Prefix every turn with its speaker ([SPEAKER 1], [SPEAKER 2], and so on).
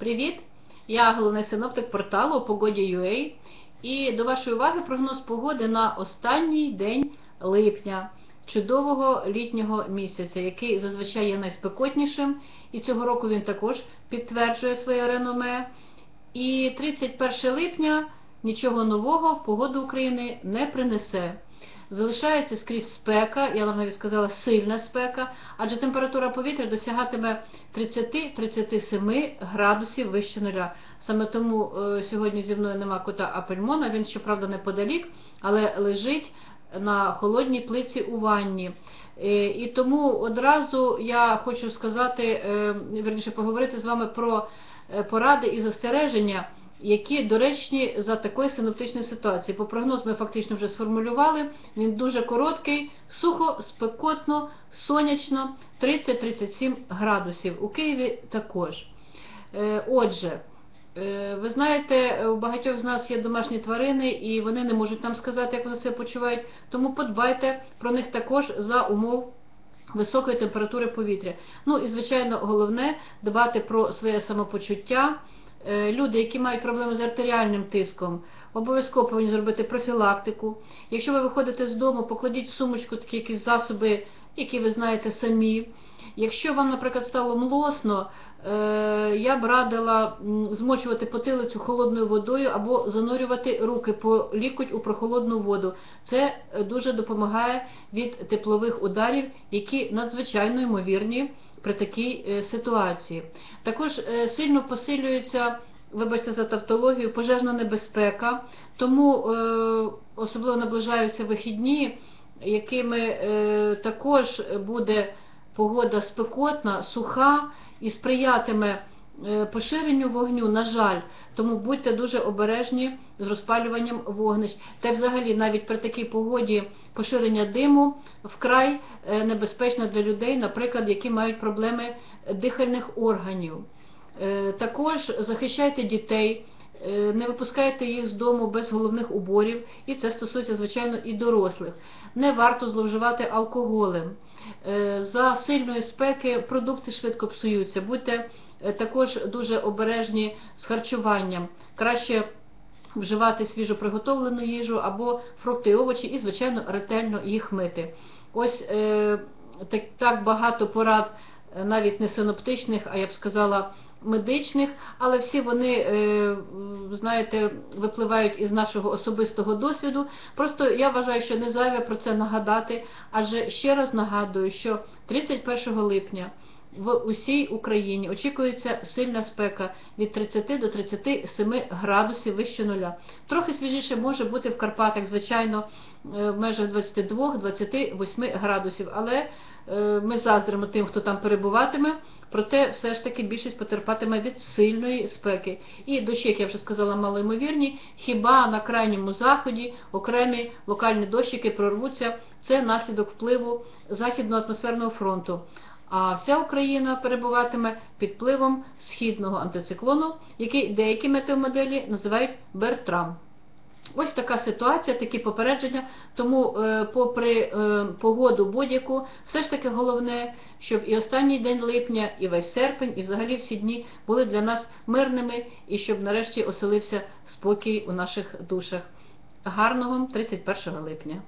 [SPEAKER 1] Привіт! Я головний синоптик порталу Погоді.ua і до вашої уваги прогноз погоди на останній день липня, чудового літнього місяця, який зазвичай є найспекотнішим, і цього року він також підтверджує своє реноме. І 31 липня нічого нового погода України не принесе. Залишається скрізь спека, я вам навіть сказала сильна спека, адже температура повітря досягатиме 30-37 градусів вище нуля. Саме тому е, сьогодні зі мною нема кота Апельмона, він, щоправда, неподалік, але лежить на холодній плиці у ванні. Е, і тому одразу я хочу сказати, е, верніше поговорити з вами про е, поради і застереження які доречні за такої синоптичної ситуації. По прогноз ми фактично вже сформулювали. Він дуже короткий, сухо, спекотно, сонячно, 30-37 градусів. У Києві також. Е, отже, е, ви знаєте, у багатьох з нас є домашні тварини, і вони не можуть нам сказати, як вони себе почувають. Тому подбайте про них також за умов. Високої температури повітря. Ну і, звичайно, головне дбати про своє самопочуття. Е, люди, які мають проблеми з артеріальним тиском, обов'язково повинні зробити профілактику. Якщо ви виходите з дому, покладіть в сумочку такі якісь засоби, які ви знаєте самі. Якщо вам, наприклад, стало млосно, е, я б радила змочувати потилицю холодною водою або занурювати руки по лікоть у прохолодну воду. Це дуже допомагає від теплових ударів, які надзвичайно ймовірні при такій е, ситуації. Також е, сильно посилюється, вибачте за тавтологію, пожежна небезпека, тому е, особливо наближаються вихідні, якими також буде погода спекотна, суха і сприятиме. Е, поширенню вогню, на жаль, тому будьте дуже обережні з розпалюванням вогнищ. Та взагалі навіть при такій погоді поширення диму вкрай е, небезпечно для людей, наприклад, які мають проблеми дихальних органів. Е, також захищайте дітей. Не випускайте їх з дому без головних уборів, і це стосується, звичайно, і дорослих. Не варто зловживати алкоголем. За сильної спеки продукти швидко псуються. Будьте Е, також дуже обережні з харчуванням. Краще вживати свіжо приготовлену їжу або фрукти і овочі, і, звичайно, ретельно їх мити. Ось е, так, багато порад, е, навіть не синоптичних, а я б сказала, медичних, але всі вони, е, знаєте, випливають із нашого особистого досвіду. Просто я вважаю, що не зайве про це нагадати, адже ще раз нагадую, що 31 липня в усій Україні очікується сильна спека від 30 до 37 градусів вище нуля. Трохи свіжіше може бути в Карпатах, звичайно, е, в межах 22-28 градусів, але е, ми заздримо тим, хто там перебуватиме, проте все ж таки більшість потерпатиме від сильної спеки. І дощі, як я вже сказала, малоймовірні, хіба на крайньому заході окремі локальні дощики прорвуться, це наслідок впливу Західного атмосферного фронту а вся Україна перебуватиме під впливом східного антициклону, який деякі метеомоделі називають Бертрам. Ось така ситуація, такі попередження. Тому, е, попри е, погоду будь-яку, все ж таки головне, щоб і останній день липня, і весь серпень, і взагалі всі дні були для нас мирними, і щоб нарешті оселився спокій у наших душах. Гарного 31 липня!